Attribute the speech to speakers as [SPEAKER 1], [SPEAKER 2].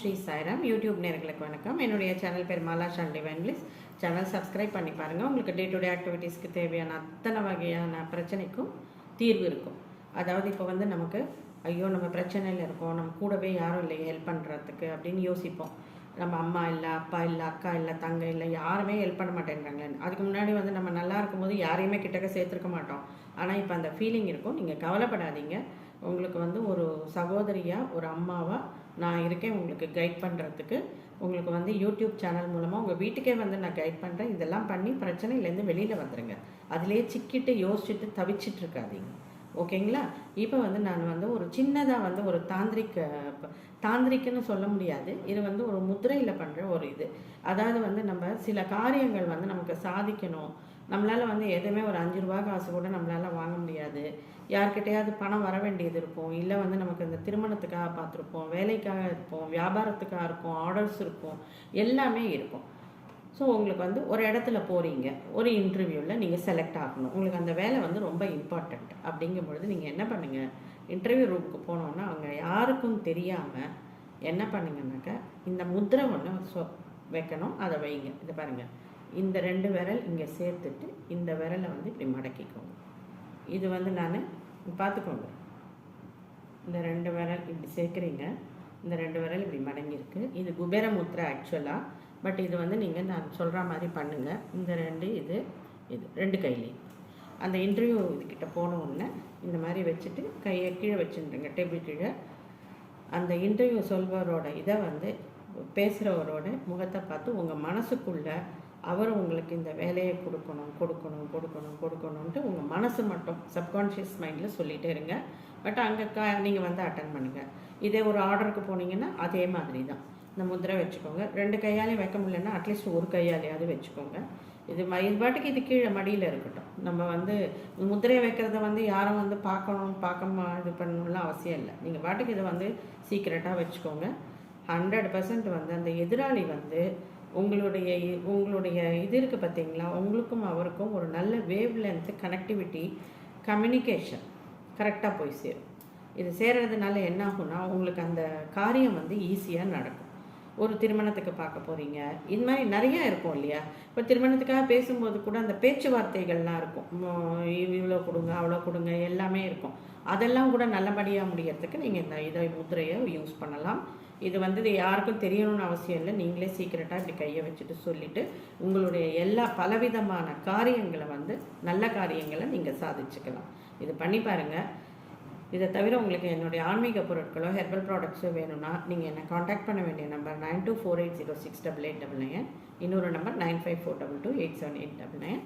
[SPEAKER 1] Sri Sairam. YouTube நேர்களுக்கு வணக்கம். என்னுடைய சேனல் பேர் மாலா ஷான் டிவைன்லிஸ் சேனல் சப்ஸ்கிரைப் பண்ணி பாருங்கள் உங்களுக்கு டே டு டே ஆக்டிவிட்டீஸ்க்கு தேவையான அத்தனை வகையான பிரச்சனைக்கும் தீர்வு இருக்கும். அதாவது இப்போ வந்து நமக்கு ஐயோ நம்ம பிரச்சனையில் இருக்கோம். நம்ம கூடவே யாரும் இல்லை ஹெல்ப் பண்ணுறதுக்கு அப்படின்னு யோசிப்போம். நம்ம அம்மா இல்லை அப்பா இல்லை அக்கா இல்லை தங்க இல்லை யாருமே ஹெல்ப் பண்ண மாட்டேங்கிறாங்க அதுக்கு முன்னாடி வந்து நம்ம நல்லா இருக்கும்போது யாரையுமே கிட்டக்க சேர்த்துருக்க மாட்டோம். ஆனால் இப்போ அந்த ஃபீலிங் இருக்கும். நீங்கள் கவலைப்படாதீங்க. உங்களுக்கு வந்து ஒரு சகோதரியாக ஒரு அம்மாவாக நான் இருக்கேன் உங்களுக்கு கைட் பண்ணுறதுக்கு உங்களுக்கு வந்து யூடியூப் சேனல் மூலமாக உங்கள் வீட்டுக்கே வந்து நான் கைட் பண்ணுறேன் இதெல்லாம் பண்ணி பிரச்சனையிலேருந்து வெளியில் வந்துடுங்க அதிலே சிக்கிட்டு யோசிச்சுட்டு தவிச்சிட்டு இருக்காதீங்க. ஓகேங்களா? இப்போ வந்து நான் வந்து ஒரு சின்னதாக வந்து ஒரு தாந்திரிக்க தாந்திரிக்குன்னு சொல்ல முடியாது. இது வந்து ஒரு முத்திரையில் பண்ணுற ஒரு இது. அதாவது வந்து நம்ம சில காரியங்கள் வந்து நமக்கு சாதிக்கணும். நம்மளால் வந்து எதுவுமே ஒரு அஞ்சு ரூபா காசு கூட நம்மளால் வாங்க முடியாது. யார்கிட்டையாவது பணம் வர வேண்டியது இருக்கும். இல்லை வந்து நமக்கு இந்த திருமணத்துக்காக பார்த்துருப்போம். வேலைக்காக இருப்போம். வியாபாரத்துக்காக இருக்கும் ஆர்டர்ஸ் இருக்கும். எல்லாமே இருக்கும். ஸோ உங்களுக்கு வந்து ஒரு இடத்துல போகிறீங்க ஒரு இன்டர்வியூவில் நீங்கள் செலக்ட் ஆகணும். உங்களுக்கு அந்த வேலை வந்து ரொம்ப இம்பார்ட்டண்ட் அப்படிங்கும் பொழுது நீங்கள் என்ன பண்ணுங்கள் இன்டர்வியூ ரூமுக்கு போனோன்னா அவங்க யாருக்கும் தெரியாமல் என்ன பண்ணுங்கன்னாக்கா இந்த முத்திரை ஒன்று சொ வைக்கணும். அதை வைங்க. இதை பாருங்கள் இந்த ரெண்டு விரல் இங்கே சேர்த்துட்டு இந்த விரலை வந்து இப்படி மடக்கிக்கோங்க. இது வந்து நான் பார்த்துக்கோங்க. இந்த ரெண்டு விரல் இப்படி சேர்க்குறீங்க. இந்த ரெண்டு விரல் இப்படி மடங்கியிருக்கு. இது குபேர முத்திரை ஆக்சுவலாக பட் இது வந்து நீங்கள் நான் சொல்கிற மாதிரி பண்ணுங்கள் இந்த ரெண்டு இது இது ரெண்டு கையிலையும். அந்த இன்டர்வியூ இதுக்கிட்ட போன உடனே இந்த மாதிரி வச்சுட்டு கையை கீழே வச்சுருங்க. டேபிள் கீழே. அந்த இன்டர்வியூ சொல்பவரோட இதை வந்து பேசுகிறவரோட முகத்தை பார்த்து உங்கள் மனசுக்குள்ளே அவர் உங்களுக்கு இந்த வேலையை கொடுக்கணும் கொடுக்கணும் கொடுக்கணும் கொடுக்கணுன்ட்டு உங்கள் மனசு மட்டும் சப்கான்ஷியஸ் மைண்டில் சொல்லிகிட்டே இருங்க. பட் அங்கே கா நீங்கள் வந்து அட்டன் பண்ணுங்கள் இதே ஒரு ஆர்டருக்கு போனீங்கன்னா அதே மாதிரி தான் இந்த முத்திரை வச்சுக்கோங்க. ரெண்டு கையாலையும் வைக்க முடியலன்னா அட்லீஸ்ட் ஒரு கையாலையாவது வச்சுக்கோங்க. இது ம இது பாட்டுக்கு இது கீழே மடியில் இருக்கட்டும். நம்ம வந்து முத்திரையை வைக்கிறத வந்து யாரும் வந்து பார்க்கணும் பார்க்க இது பண்ணணும்லாம் அவசியம் இல்லை. நீங்கள் பாட்டுக்கு இதை வந்து சீக்கிரட்டாக வச்சுக்கோங்க. ஹண்ட்ரட் பர்சன்ட் வந்து அந்த எதிராளி வந்து உங்களுடைய உங்களுடைய இது இருக்குது பார்த்தீங்களா உங்களுக்கும் அவருக்கும் ஒரு நல்ல வேவ் லென்த்து கனெக்டிவிட்டி கம்யூனிகேஷன் கரெக்டாக போய் சேரும். இது சேர்றதுனால என்ன ஆகும்னா உங்களுக்கு அந்த காரியம் வந்து ஈஸியாக நடக்கும். ஒரு திருமணத்துக்கு பார்க்க போகிறீங்க இது மாதிரி நிறையா இருக்கும் இல்லையா? இப்போ திருமணத்துக்காக பேசும்போது கூட அந்த பேச்சுவார்த்தைகள்லாம் இருக்கும். இவ்வளோ கொடுங்க அவ்வளோ கொடுங்க எல்லாமே இருக்கும். அதெல்லாம் கூட நல்லபடியாக முடியறதுக்கு நீங்கள் இந்த இதை முத்திரையை யூஸ் பண்ணலாம். இது வந்து இது யாருக்கும் தெரியணும்னு அவசியம் இல்லை. நீங்களே சீக்கிரட்டாக இப்படி கையை வச்சுட்டு சொல்லிவிட்டு உங்களுடைய எல்லா பலவிதமான காரியங்களை வந்து நல்ல காரியங்களை நீங்கள் சாதிச்சுக்கலாம். இது பண்ணி பாருங்கள் இதை தவிர உங்களுக்கு என்னுடைய ஆன்மீக பொருட்களோ ஹெர்பல் ப்ராடக்ட்ஸோ வேணும்னா நீங்கள் என்னை காண்டாக்ட் பண்ண வேண்டிய number nine two four eight zero six double eight double nine இன்னொரு number nine five four double two eight seven eight double nine